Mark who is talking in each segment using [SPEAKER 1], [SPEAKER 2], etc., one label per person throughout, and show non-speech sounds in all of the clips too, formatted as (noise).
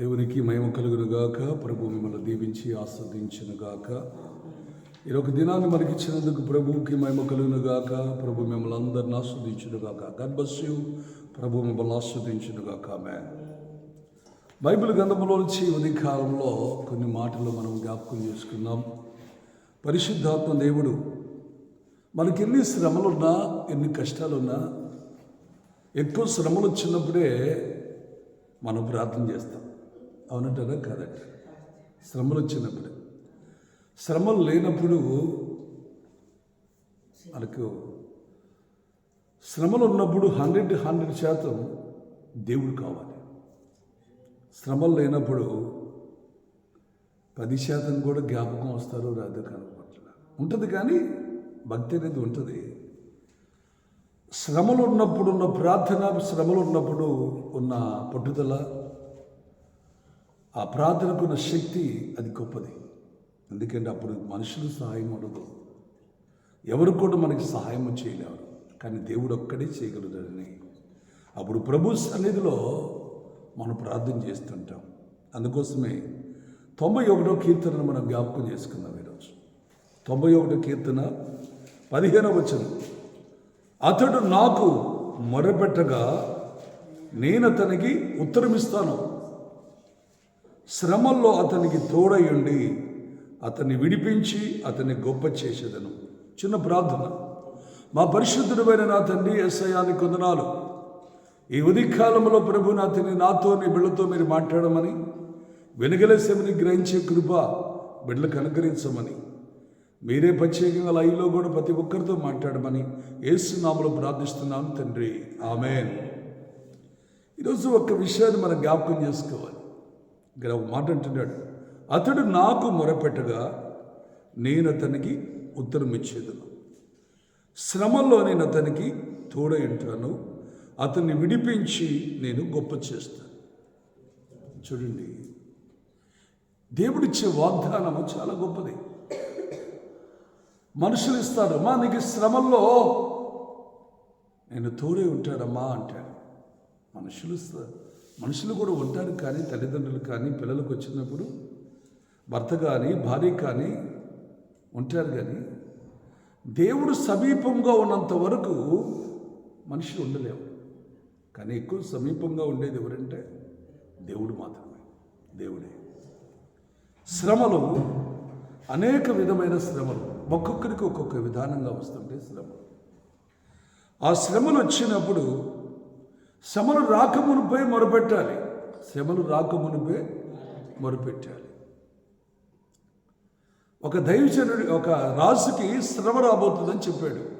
[SPEAKER 1] దేవునికి మహిమ కలుగునుగాక. ప్రభు మిమ్మల్ని దీవించి ఆస్వాదించునుగాక. ఈరొక దినాన్ని మనకి ఇచ్చినందుకు ప్రభువుకి మహిమ కలుగునుగాక. ప్రభు మిమ్మల్ని అందరిని ఆస్వాదించునుగాక. గర్భస్యు ప్రభు మిమ్మల్ని ఆస్వాదించునుగాక. గాక ఆమె బైబిల్ గ్రంథంలో నుంచి ఉదయ కాలంలో కొన్ని మాటలు మనం జ్ఞాపకం చేసుకున్నాం పరిశుద్ధాత్మ దేవుడు మనకి ఎన్ని శ్రమలున్నా ఎన్ని కష్టాలున్నా ఎక్కువ శ్రమలు వచ్చినప్పుడే మనం ప్రార్థన చేస్తాం. అవునంటారా? కాదండి శ్రమలు వచ్చినప్పుడు. శ్రమలు లేనప్పుడు మనకు శ్రమలు ఉన్నప్పుడు హండ్రెడ్ హండ్రెడ్ శాతం దేవుడు కావాలి. శ్రమలు లేనప్పుడు పది శాతం కూడా జ్ఞాపకం వస్తారో రాదు కనపట్ల ఉంటుంది కానీ భక్తి అనేది ఉంటుంది. శ్రమలు ఉన్నప్పుడు ఉన్న ప్రార్థన శ్రమలు ఉన్నప్పుడు ఉన్న పట్టుదల ఆ ప్రార్థనకున్న శక్తి అది గొప్పది. ఎందుకంటే అప్పుడు మనుషులు సహాయం ఉండదు ఎవరు కూడా మనకి సహాయం చేయలేరు. కానీ దేవుడు ఒక్కడే చేయగలుగుతాడని. అప్పుడు ప్రభు సన్నిధిలో మనం ప్రార్థన చేస్తుంటాం. అందుకోసమే తొంభై ఒకటో కీర్తనను మనం జ్ఞాపకం చేసుకుందాం ఈరోజు. తొంభై ఒకటో కీర్తన పదిహేనవ వచనం. అతడు నాకు మొరపెట్టగా నేను అతనికి ఉత్తరమిస్తాను. శ్రమల్లో అతనికి తోడయుండి అతన్ని విడిపించి అతన్ని గొప్ప చేసేదను. చిన్న ప్రార్థన. మా పరిశుద్ధుడమైన నా తండ్రి ఎస్ఐయాని కొందనాలు. ఈ ఉదికాలంలో ప్రభు నాతిని నాతో నీ బిడ్డతో మీరు మాట్లాడమని వెనుగలేసేమని గ్రహించే కృప బిడ్డలకు అనుగ్రహించమని మీరే ప్రత్యేకంగా లైవ్లో కూడా ప్రతి ఒక్కరితో మాట్లాడమని ఏసునామలో ప్రార్థిస్తున్నాను తండ్రి. ఆమెన్. ఈరోజు ఒక విషయాన్ని మనం జ్ఞాపకం చేసుకోవాలి. ఇక్కడ ఒక మాట అంటున్నాడు అతడు నాకు మొరపెట్టగా నేను అతనికి ఉత్తరం ఇచ్చేదను. శ్రమల్లో నేను అతనికి తోడై ఉంటాను. అతన్ని విడిపించి నేను గొప్ప చేస్తాను. చూడండి దేవుడిచ్చే వాగ్దానము చాలా గొప్పది. మనుషులు ఇస్తారు మా నీకు శ్రమల్లో నేను తోడే ఉంటాడమ్మా అంటాడు. మనుషులు ఇస్తారు. మనుషులు కూడా ఉంటారు కానీ తల్లిదండ్రులు కానీ పిల్లలకు వచ్చినప్పుడు భర్త కానీ భార్య కానీ ఉంటారు కానీ దేవుడు సమీపంగా ఉన్నంత వరకు మనిషి ఉండలేవు. కానీ ఎక్కువ సమీపంగా ఉండేది ఎవరంటే దేవుడు మాత్రమే దేవుడే. శ్రమలు అనేక విధమైన శ్రమలు ఒక్కొక్కరికి ఒక్కొక్క విధానంగా వస్తుంటే శ్రమలు. ఆ శ్రమలు వచ్చినప్పుడు శ్రమలు రాకమునిపై మొరపెట్టాలి. శ్రమలు రాకమునిపై మొరపెట్టాలి. ఒక దైవచరుడు ఒక రాజుకి శ్రమ రాబోతుందని చెప్పాడు.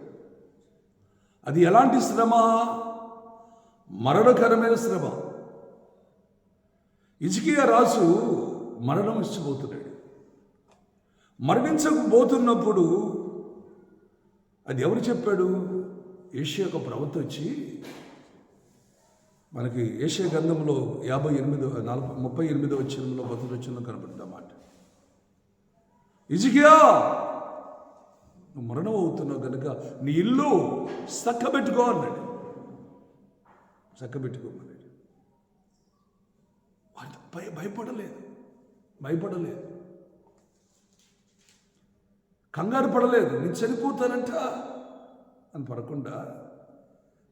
[SPEAKER 1] అది ఎలాంటి శ్రమ? మరణకరమైన శ్రమ. ఇజికియా రాజు మరణం ఇచ్చిపోతున్నాడు. మరణించకపోతున్నప్పుడు అది ఎవరు చెప్పాడు? ఏషియా ఒక ప్రవక్త వచ్చి మనకి ఏషియా గంధంలో యాభై ఎనిమిదో నలభై ముప్పై ఎనిమిదో వచ్చినంలో మొదటి వచ్చిందో కనబడుతుంది అన్నమాట ఇజికియా నువ్వు మరణం అవుతున్నావు కనుక నీ ఇల్లు చక్కబెట్టుకో అన్నాడు. చక్కబెట్టుకోమన్నాడు వాడు భయ భయపడలేదు. భయపడలేదు. కంగారు పడలేదు. నేను చనిపోతానంట అని పడకుండా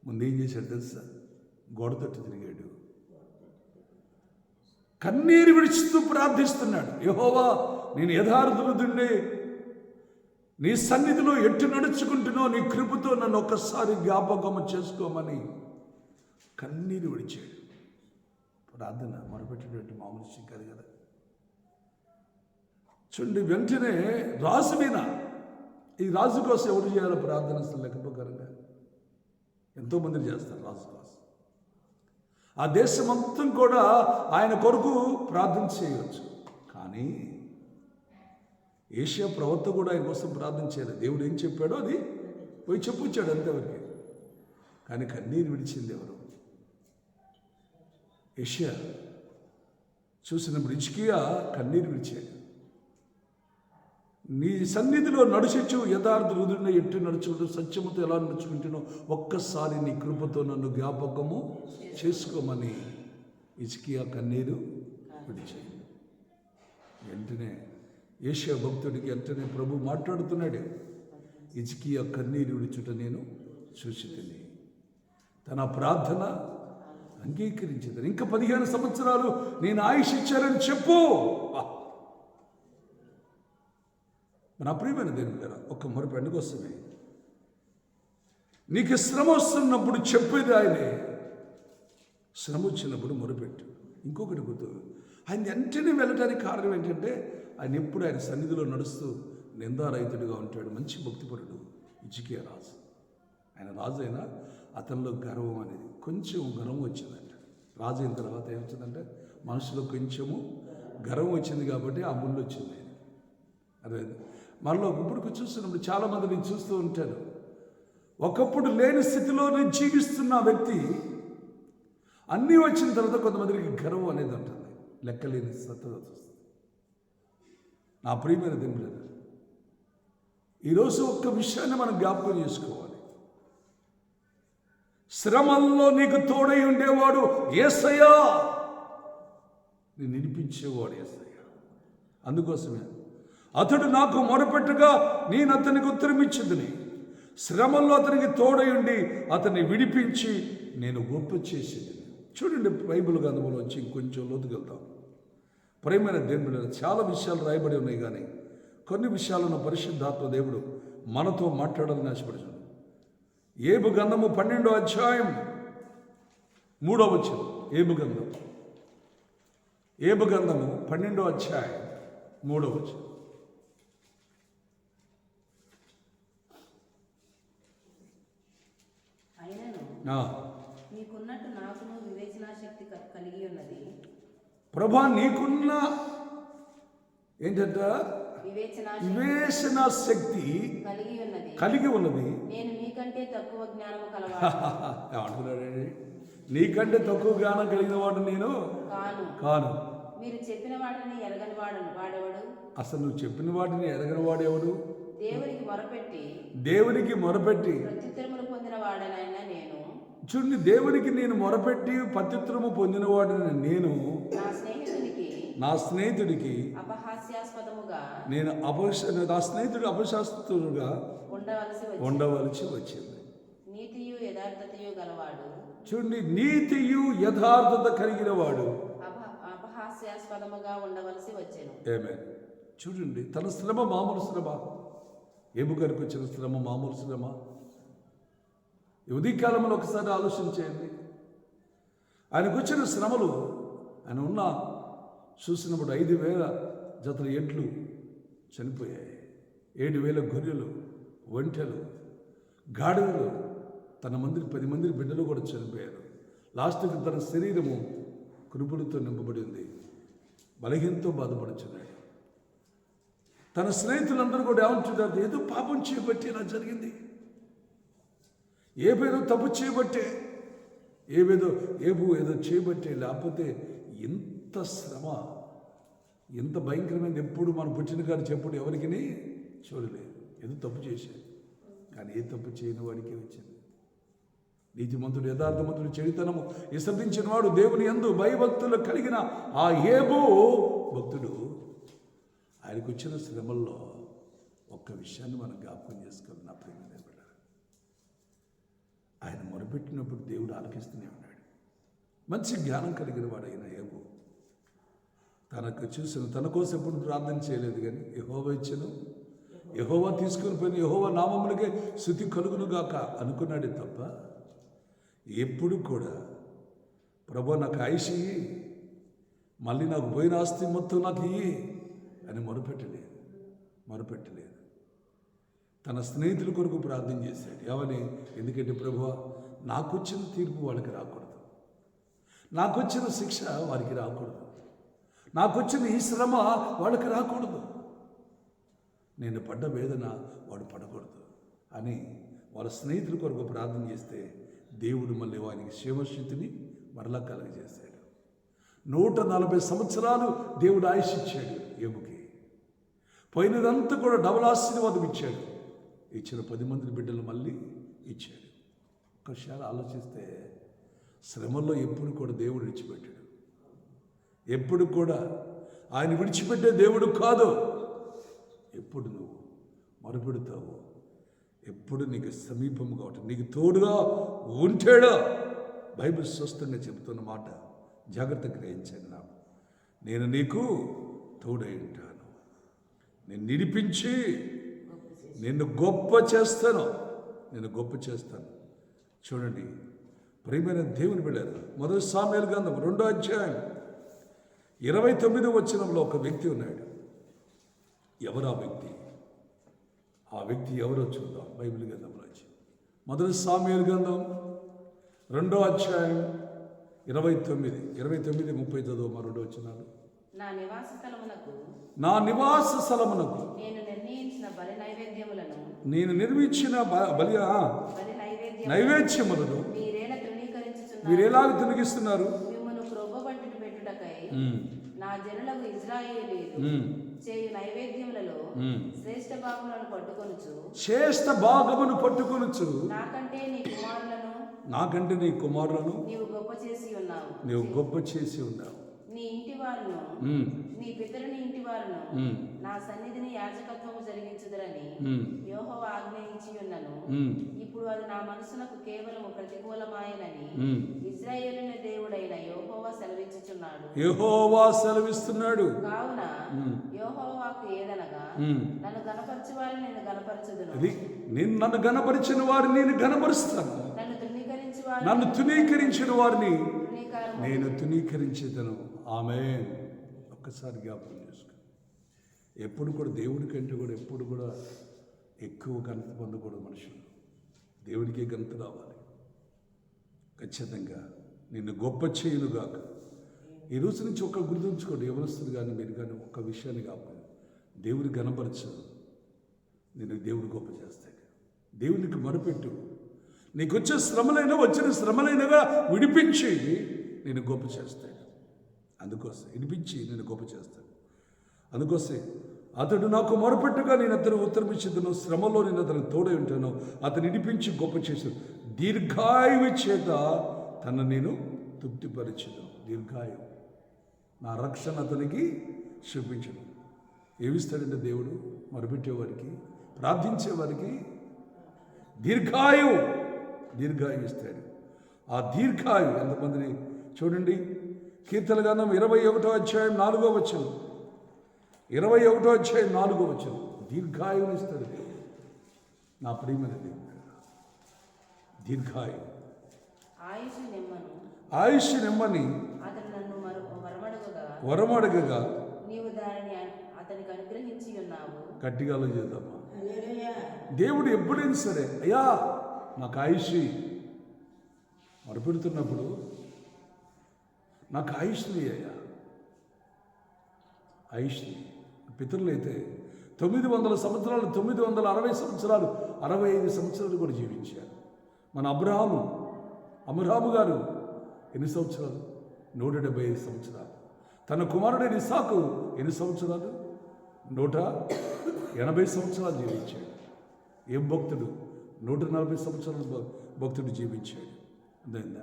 [SPEAKER 1] ముందేం చేశాడు తెలుసా? గోడ తట్టు తిరిగాడు. కన్నీరు విడిచిస్తూ ప్రార్థిస్తున్నాడు. యహోవా నేను యథార్థులుండి నీ సన్నిధిలో ఎట్టు నడుచుకుంటున్నో నీ కృపతో నన్ను ఒక్కసారి జ్ఞాపకము చేసుకోమని కన్నీరు విడిచాడు. ప్రార్థన మొరపెట్టినట్టు మామూలు విషయం కాదు కదా. చూడండి వెంటనే రాజు మీద ఈ రాజు కోసం ఎవరు చేయాలి ప్రార్థన అసలు లెక్క ప్రకారంగా ఎంతోమంది చేస్తారు రాజు కోసం. ఆ దేశం మొత్తం కూడా ఆయన కొరకు ప్రార్థన చేయవచ్చు కానీ ఏషియా ప్రవక్త కూడా ఆయన కోసం ప్రార్థన చేయలేదు దేవుడు ఏం చెప్పాడో అది పోయి చెప్పుచ్చాడు అంతవరకు కానీ కన్నీరు విడిచింది ఎవరు? ఏషియా. చూసినప్పుడు ఇచ్కియా కన్నీరు విడిచాడు. నీ సన్నిధిలో నడుచు యథార్థ రుదుడిని ఎట్టి నడుచుకుంటూ సత్యముతో ఎలా నడుచుకుంటున్నో ఒక్కసారి నీ కృపతో నన్ను జ్ఞాపకము చేసుకోమని ఇచికియా కన్నీరు విడిచేయి వెంటనే ఏషియా భక్తుడికి వెంటనే ప్రభు మాట్లాడుతున్నాడు ఇజికియా కన్నీరు విడిచుట నేను చూసి తిని తన ప్రార్థన అంగీకరించింది ఇంకా పదిహేను సంవత్సరాలు నేను ఆయుష్ ఇచ్చానని చెప్పు. మన అప్రియమైన దేవుని గారు ఒక్క మొరపు ఎండుకొస్తుంది నీకు శ్రమ వస్తున్నప్పుడు చెప్పేది ఆయనే. శ్రమ వచ్చినప్పుడు మొరపెట్టు. ఇంకొకటి గుర్తు ఆయన వెంటనే వెళ్ళడానికి కారణం ఏంటంటే ఆయన ఎప్పుడు ఆయన సన్నిధిలో నడుస్తూ నిందారహితుడిగా ఉంటాడు మంచి భక్తిపరుడు ఇజికే రాజు. ఆయన రాజు అయినా అతనిలో గర్వం అనేది కొంచెం గర్వం వచ్చిందంట. రాజు అయిన తర్వాత ఏమొచ్చిందంటే మనసులో కొంచెము గర్వం వచ్చింది కాబట్టి ఆ ముళ్ళు వచ్చింది అదే మనలో ఇప్పుడు చూస్తున్నప్పుడు చాలామంది నేను చూస్తూ ఉంటాను. ఒకప్పుడు లేని స్థితిలోనే జీవిస్తున్న వ్యక్తి అన్నీ వచ్చిన తర్వాత కొంతమందికి గర్వం అనేది ఉంటుంది. లెక్కలేని సత్తత వస్తుంది. నా ప్రియమైన దింపులేదు ఈరోజు ఒక్క విషయాన్ని మనం జ్ఞాపకం చేసుకోవాలి. శ్రమల్లో నీకు తోడై ఉండేవాడు ఏసయ్యా. నేను నినిపించేవాడు ఏసయ్యా. అందుకోసమే అతడు నాకు మొరపెట్టుగా నేను అతనికి ఉత్తరమిచ్చిందిని శ్రమంలో అతనికి తోడయుండి అతన్ని విడిపించి నేను గొప్ప చేసేది. చూడండి బైబిల్ గంధములో వచ్చి ఇంకొంచెం లోతుకెళ్తాం. ప్రేమైన దేవుడు చాలా విషయాలు రాయబడి ఉన్నాయి కానీ కొన్ని విషయాలను పరిశుద్ధాత్మ దేవుడు మనతో మాట్లాడాలని ఆశపడుచున్నాడు ఏబు గంధము పన్నెండో అధ్యాయం మూడో వచ్చిన ఏబు గంధం ఏబు గంధము పన్నెండో అధ్యాయం మూడో వచ్చిన
[SPEAKER 2] అయినను
[SPEAKER 1] ఆ,
[SPEAKER 2] నీకున్నట్టు నాకును వివేచనా శక్తి కలిగి ఉన్నది.
[SPEAKER 1] ప్రభా నీకున్న ఏంటంట?
[SPEAKER 2] వివేచనా
[SPEAKER 1] శక్తి
[SPEAKER 2] కలిగి ఉన్నది.
[SPEAKER 1] కలిగి ఉన్నది.
[SPEAKER 2] నేను నీకంటే తక్కువ జ్ఞానము (laughs) కలవాడు
[SPEAKER 1] నీకంటే తక్కువ జ్ఞానం కలిగిన వాడు నేను
[SPEAKER 2] కాను.
[SPEAKER 1] కాను.
[SPEAKER 2] మీరు చెప్పిన వాటిని ఎరగని వాడు వాడెవడు?
[SPEAKER 1] అసలు నువ్వు చెప్పిన వాటిని ఎరగని వాడు ఎవడు
[SPEAKER 2] దేవునికి మొరపెట్టి
[SPEAKER 1] దేవునికి మొరపెట్టి
[SPEAKER 2] ప్రత్యుత్తరములు పొందిన వాడనైనా నేను.
[SPEAKER 1] చూడండి దేవునికి నేను మొరపెట్టి పత్యుత్తరము పొందినవాడిని నేను.
[SPEAKER 2] నా
[SPEAKER 1] స్నేహితుడికి
[SPEAKER 2] అపహాస్యాస్పదముగా
[SPEAKER 1] నేను అపశ నా స్నేహితుడు అపశాస్త్రుడుగా
[SPEAKER 2] ఉండవలసి వచ్చి
[SPEAKER 1] ఉండవలసి వచ్చింది.
[SPEAKER 2] నీతియు యథార్థతయు గలవాడు.
[SPEAKER 1] చూడండి నీతియు యథార్థత కలిగిన వాడు చూడండి తన శ్రమ మామూలు శ్రమ. ఎముకరికి వచ్చిన శ్రమ మామూలు శ్రమ? ఉదయకాలంలో ఒకసారి ఆలోచన చేయండి. ఆయనకు వచ్చిన శ్రమలు ఆయన ఉన్న చూసినప్పుడు ఐదు వేల జతల ఎడ్లు చనిపోయాయి. ఏడు వేల గొర్రెలు ఒంటెలు గాడిదలు తన మందిని పది మంది బిడ్డలు కూడా చనిపోయారు. లాస్ట్కి తన శరీరము కురుపులతో నింపబడి ఉంది. బలహీనతో బాధపడుచున్నాడు. తన స్నేహితులందరూ కూడా ఏమంటున్నారు? ఏదో పాపం చేయబట్టి ఇలా జరిగింది. ఏవేదో తప్పు చేయబట్టే ఏవేదో ఏబు ఏదో చేయబట్టే లేకపోతే ఎంత శ్రమ ఎంత భయంకరమైనది ఎప్పుడు మన పుట్టిన గారు చెప్పుడు ఎవరికి చూడలేదు ఏదో తప్పు చేశాడు కానీ ఏ తప్పు చేయని వాడికే వచ్చింది. నీతిమంతుడు యథార్థమంతుడు చరితనము విసర్జించిన వాడు దేవుని ఎందు భయభక్తులు కలిగిన ఆ ఏబో భక్తుడు. ఆయనకు వచ్చిన శ్రమల్లో ఒక్క విషయాన్ని మనం జ్ఞాపకం చేసుకోవాలి నా ప్రేమ ఆయన మొరపెట్టినప్పుడు దేవుడు ఆలకిస్తూనే ఉన్నాడు. మంచి జ్ఞానం కలిగిన వాడు అయిన ఏబు తనకు చూసిన తన కోసం ఎప్పుడు ప్రార్థన చేయలేదు కానీ యహోవ ఇచ్చను యహోవా తీసుకుని పోయిన యహోవా నామములకే శృతి కలుగునుగాక అనుకున్నాడే తప్ప ఎప్పుడు కూడా ప్రభు నాకు ఆయుష్ ఇయ్యి మళ్ళీ నాకు పోయిన ఆస్తి మొత్తం నాకు ఇయ్యి అని మొరపెట్టలేదు మొరపెట్టలేదు. తన స్నేహితుల కొరకు ప్రార్థన చేశాడు. ఎవరి ఎందుకంటే ప్రభు నాకొచ్చిన తీర్పు వాళ్ళకి రాకూడదు. నాకు వచ్చిన శిక్ష వారికి రాకూడదు. నాకు వచ్చిన ఈ శ్రమ వాళ్ళకి రాకూడదు. నేను పడ్డ వేదన వాడు పడకూడదు అని వాళ్ళ స్నేహితుల కొరకు ప్రార్థన చేస్తే దేవుడు మళ్ళీ వారికి క్షేమస్థితిని మరలా కలగజేశాడు. నూట నలభై సంవత్సరాలు దేవుడు ఆయుష్ ఇచ్చాడు ఏముకి పోయినదంతా కూడా డబుల్ ఆశీర్వాదం ఇచ్చాడు. ఇచ్చిన పది మంది బిడ్డలు మళ్ళీ ఇచ్చాడు. ఒకసారి ఆలోచిస్తే శ్రమల్లో ఎప్పుడు కూడా దేవుడు విడిచిపెట్టాడు. ఎప్పుడు కూడా ఆయన విడిచిపెట్టే దేవుడు కాదు. ఎప్పుడు నువ్వు మరుపెడతావు ఎప్పుడు నీకు సమీపంగా ఉంటుంది నీకు తోడుగా ఉంటాడా బైబిల్ స్పష్టంగా చెబుతున్న మాట జాగ్రత్త గ్రహించండి నాకు నేను నీకు తోడై ఉంటాను. నేను నిడిపించి నిన్ను గొప్ప చేస్తాను నేను గొప్ప చేస్తాను చూడండి ప్రియమైన దేవుని వెళ్ళారు మొదటి సామ్యాలు గ్రంథం రెండో అధ్యాయం ఇరవై తొమ్మిది వచనంలో ఒక వ్యక్తి ఉన్నాడు ఎవరు ఆ వ్యక్తి ఆ వ్యక్తి ఎవరో చూద్దాం బైబిల్ గంధం వచ్చి మొదటి సామ్యాలు గ్రంథం రెండో అధ్యాయం ఇరవై తొమ్మిది ఇరవై తొమ్మిది ముప్పై చదువు మా రెండో వచ్చినాడు
[SPEAKER 2] నా నివాస స్థలమునకు
[SPEAKER 1] నా నివాస స్థలమునకు
[SPEAKER 2] నేను నిర్ణయించిన బలి నైవేద్యములను
[SPEAKER 1] నేను నిర్మించిన బలి ఆ,
[SPEAKER 2] బలి నైవేద్యం
[SPEAKER 1] నైవేద్యములను మీరు ఎలాగ తిరిగిస్తున్నారు
[SPEAKER 2] మిమ్మల్ని పెట్టుటకై నా జనులకు ఇజ్రాయేలీలు
[SPEAKER 1] ఉమ్,
[SPEAKER 2] చేయు నైవేద్యములలో
[SPEAKER 1] ఉమ్.
[SPEAKER 2] శ్రేష్ఠ భాగములను పట్టుకొనుచు
[SPEAKER 1] శ్రేష్ఠ భాగమును పట్టుకొనుచు
[SPEAKER 2] నాకంటే నీ కుమారులను
[SPEAKER 1] నాకంటే నీ కుమారులను
[SPEAKER 2] నీవు గొప్ప చేసి ఉన్నావు.
[SPEAKER 1] నీవు గొప్ప చేసి ఉన్నావు.
[SPEAKER 2] నీ ఇంటి వారును నీ పితరుని ఇంటి వారును నా సన్నిధిని యాజకత్వము జరిగించుదురని
[SPEAKER 1] ఉమ్,
[SPEAKER 2] యోహోవ ఆజ్ఞయించి ఉన్నను. ఇప్పుడు అది నా మనసునకు కేవలము ప్రతికూలమాయనని. ఇజ్రాయేలున దేవుడైన యోహోవ సెలవిచ్చుచున్నాడు.
[SPEAKER 1] యెహోవా సెలవిస్తున్నాడు.
[SPEAKER 2] కావున యోహోవాకు ఏదనగా. నన్ను గనపరచు వారిని నేను గనపరచుదును.
[SPEAKER 1] నేను నన్ను గనపరిచిన వారిని నేను గనపరుస్తాను.
[SPEAKER 2] నన్ను తృణీకరించి వారిని
[SPEAKER 1] నన్ను తునీకరించిన వారిని నేను తునీకరించేదను ఆమె ఒక్కసారి జ్ఞాపకం చేసుకో. ఎప్పుడు కూడా దేవుడి కంటే కూడా ఎప్పుడు కూడా ఎక్కువ ఘనత పొందకూడదు మనుషులు. దేవుడికే ఘనత రావాలి. ఖచ్చితంగా నిన్ను గొప్ప చేయునుగాక ఈ రోజు నుంచి ఒక గుర్తుంచుకోండి ఎవరొస్తుంది కానీ మీరు కానీ ఒక్క విషయాన్ని కావాలి దేవుని గణపరచు నేను దేవుడు గొప్ప చేస్తాడు. దేవునికి మొరపెట్టు. నీకు వచ్చే శ్రమలైనా వచ్చిన శ్రమలైనగా విడిపించి నేను గొప్ప చేస్తాడు. అందుకోసం వినిపించి నేను గొప్ప చేస్తాను. అందుకోసే అతడు నాకు మొరపెట్టుగా నేను అతను ఉత్తరం శ్రమలో నేను అతను తోడై ఉంటాను అతను ఇడిపించి గొప్ప చేశాను. దీర్ఘాయువు చేత తన నేను తృప్తిపరిచదు దీర్ఘాయువు. నా రక్షణ అతనికి చూపించను. ఏమిస్తాడంటే దేవుడు? మొరపెట్టేవారికి ప్రార్థించేవారికి దీర్ఘాయు దీర్ఘాయు ఇస్తాడు. ఆ దీర్ఘాయు ఎంతమందిని చూడండి కీర్తన గంధం ఇరవై ఒకటో అధ్యాయం నాలుగో వచ్చను ఇరవై ఒకటో అధ్యాయం నాలుగో వచ్చను దీర్ఘాయుని ఇస్తాడు. నా ప్రియమైన దేవుడు దీర్ఘాయు
[SPEAKER 2] ఆయుష్ నిమ్మను. వరమడుగగా. నీవు దానిని అ- అతనికి అనుగ్రహించి ఉన్నావు.
[SPEAKER 1] గట్టిగా చేద్దామా దేవుడు ఎప్పుడైనా సరే అయ్యా నాకు ఆయుష్. మొరపెడుతున్నప్పుడు నాకు ఆయుష్ని అయ్యా. ఆయుష్ని పితరులైతే తొమ్మిది వందల సంవత్సరాలు తొమ్మిది వందల అరవై సంవత్సరాలు అరవై ఐదు సంవత్సరాలు కూడా జీవించారు. మన అబ్రహాము అమరాము గారు ఎన్ని సంవత్సరాలు? నూట డెబ్బై ఐదు సంవత్సరాలు. తన కుమారుడైన ఇసాకు ఎన్ని సంవత్సరాలు? నూట ఎనభై సంవత్సరాలు జీవించాడు. ఏం భక్తుడు? నూట నలభై సంవత్సరాలు భక్తుడు జీవించాడు. అర్థమైందా?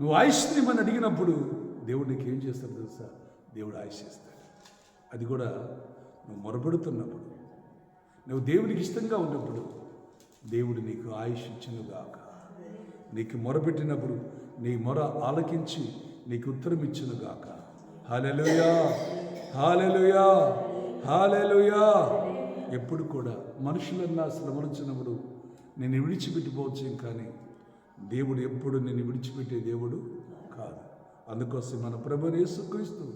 [SPEAKER 1] నువ్వు ఆయుష్ని మనం అడిగినప్పుడు దేవుడు నీకు ఏం చేస్తాడు తెలుసా? దేవుడు ఆయుష్ ఇస్తాడు అది కూడా నువ్వు మొరపెడుతున్నప్పుడు. నువ్వు దేవునికి ఇష్టంగా ఉన్నప్పుడు దేవుడు నీకు ఆయుష్ గాక నీకు మొరపెట్టినప్పుడు నీ మొర ఆలకించి నీకు ఉత్తరం ఇచ్చునుగాక. హాలెలుయా హాలెలుయా హాలెలుయా ఎప్పుడు కూడా మనుషులన్నా శ్రమించినప్పుడు నేను విడిచిపెట్టిపోవచ్చు కానీ దేవుడు ఎప్పుడు నిన్ను విడిచిపెట్టే దేవుడు కాదు. అందుకోసం మన ప్రభు యేసుక్రీస్తు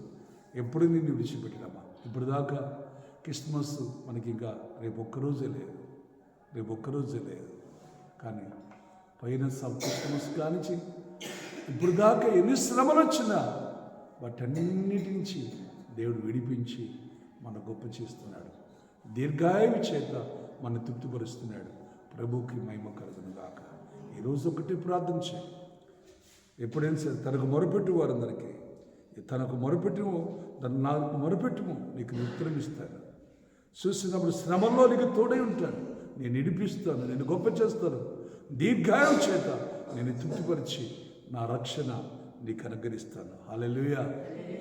[SPEAKER 1] ఎప్పుడు నిన్ను విడిచిపెట్టినమ్మా ఇప్పుడు దాకా క్రిస్మస్ మనకి ఇంకా రేపు ఒక్కరోజే లేదు. రేపు ఒక్కరోజే లేదు. కానీ పైన సబ్ క్రిస్మస్ కానించి ఇప్పుడు దాకా ఎన్ని శ్రమలు వచ్చినా వాటన్నిటి నుంచి దేవుడు విడిపించి మన గొప్ప చేస్తున్నాడు. దీర్ఘాయువు చేత మన తృప్తిపరుస్తున్నాడు. ప్రభుకి మహిమ కలుగును గాక. ఈరోజు ఒకటి ప్రార్థన చేయి. ఎప్పుడైనా సరే తనకు మొరపెట్టు వారందరికీ. తనకు మొరపెట్టుము తను నాకు మొరపెట్టుము నీకు ఉత్తరం ఇస్తాను. చూసినప్పుడు శ్రమంలో నీకు తోడై ఉంటాను. నేను నిడిపిస్తాను నేను గొప్ప చేస్తాను. దీర్ఘాయం చేత నేను తృప్తిపరిచి నా రక్షణ నీకు అనుగ్రహిస్తాను. హల్లెలూయా.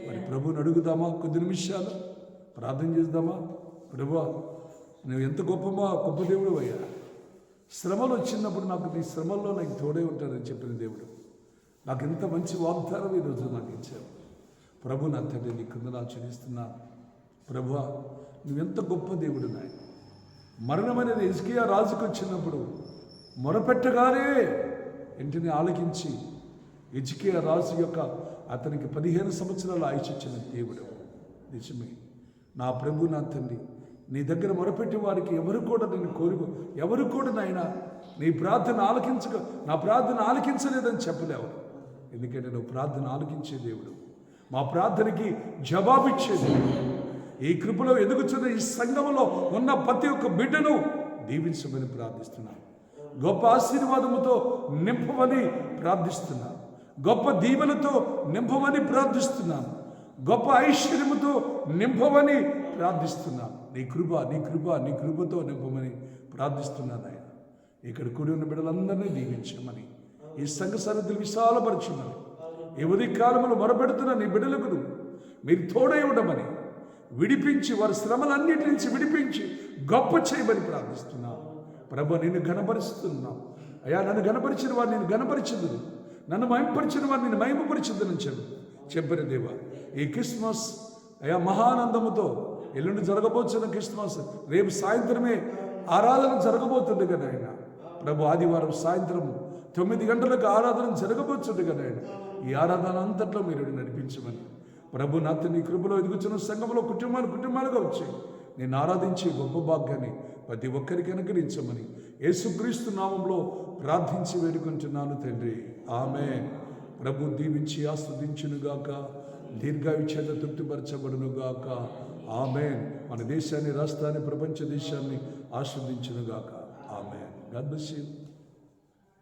[SPEAKER 1] మరి ప్రభువుని అడుగుదామా? కొద్ది నిమిషాలు. ప్రార్థన చేద్దామా? ప్రభువా నువ్వు ఎంత గొప్పమా గొప్ప దేవుడు అయ్యా శ్రమలు వచ్చినప్పుడు నాకు నీ శ్రమల్లో నాకు తోడే ఉంటానని చెప్పిన దేవుడు. నాకు ఎంత మంచి వాగ్దానం ఈరోజు నాకు ఇచ్చావు. ప్రభు నా తండ్రి నీ కింద చెల్లిస్తున్నా. ప్రభు నువ్వెంత గొప్ప దేవుడు నాయన. మరణం అనేది ఇసుకియా రాజుకు వచ్చినప్పుడు మొరపెట్టగానే ఇంటిని ఆలకించి ఇజ్కియా రాజు యొక్క అతనికి పదిహేను సంవత్సరాలు ఆయుష్ దేవుడు. నిజమే. నా ప్రభు నా తండ్రి నీ దగ్గర మొరపెట్టి వారికి ఎవరు కూడా నేను కోరుకో ఎవరు కూడా నాయన నీ ప్రార్థన ఆలకించక నా ప్రార్థన ఆలకించలేదని చెప్పలేవు. ఎందుకంటే నువ్వు ప్రార్థన ఆలకించే దేవుడు. మా ప్రార్థనకి జవాబిచ్చే దేవుడు. ఈ కృపలో ఎదుగుతున్న ఈ సంఘంలో ఉన్న ప్రతి ఒక్క బిడ్డను దీవించమని ప్రార్థిస్తున్నాను గొప్ప ఆశీర్వాదముతో నింపమని ప్రార్థిస్తున్నాను గొప్ప దీవెనతో నింపమని ప్రార్థిస్తున్నాను గొప్ప ఐశ్వర్యముతో నింపమని ప్రార్థిస్తున్నాను నీ కృప నీ కృప నీ కృపతో నింపమని ప్రార్థిస్తున్నాను ఆయన. ఇక్కడ కూడి ఉన్న బిడ్డలందరినీ దీవించమని. ఈ సంఘ సరిహద్దులు విశాలపరచమని. ఎవరి ఉదయ కాలంలో మొరపెడుతున్న నీ బిడ్డలకు మీరు తోడై ఉండమని విడిపించి వారి శ్రమలన్నిటి నుంచి విడిపించి గొప్ప చేయమని ప్రార్థిస్తున్నాం. ప్రభు నిన్ను గణపరుస్తున్నాం అయ్యా నన్ను గణపరిచిన వారు నేను గణపరిచదు నన్ను మయంపరిచిన వారు నేను మహిమపరిచదని చెప్పు. చెప్పిన దేవా ఈ క్రిస్మస్ అయా మహానందముతో ఎల్లుండి జరగబోతున్న క్రిస్మస్. రేపు సాయంత్రమే ఆరాధన జరగబోతుంది కదా ఆయన. ప్రభు ఆదివారం సాయంత్రం తొమ్మిది గంటలకు ఆరాధన జరగబోతుంది కదా ఆయన. ఈ ఆరాధన అంతట్లో మీరు నడిపించమని. ప్రభు నాతో నీ కృపలో ఎదుగుతున్న సంఘంలో కుటుంబాలు కుటుంబాలుగా వచ్చాయి నేను ఆరాధించే గొప్ప భాగ్యాన్ని ప్రతి ఒక్కరికి అనుగ్రహించమని యేసుక్రీస్తు నామంలో ప్రార్థించి వేడుకుంటున్నాను తండ్రి. ఆమె ప్రభు దీవించి ఆస్వాదించునుగాక దీర్ఘాయుచేత తృప్తిపరచబడునుగాక. ఆమె మన దేశాన్ని రాష్ట్రాన్ని ప్రపంచ దేశాన్ని ఆస్వాదించునుగాక ఆమె గాడ్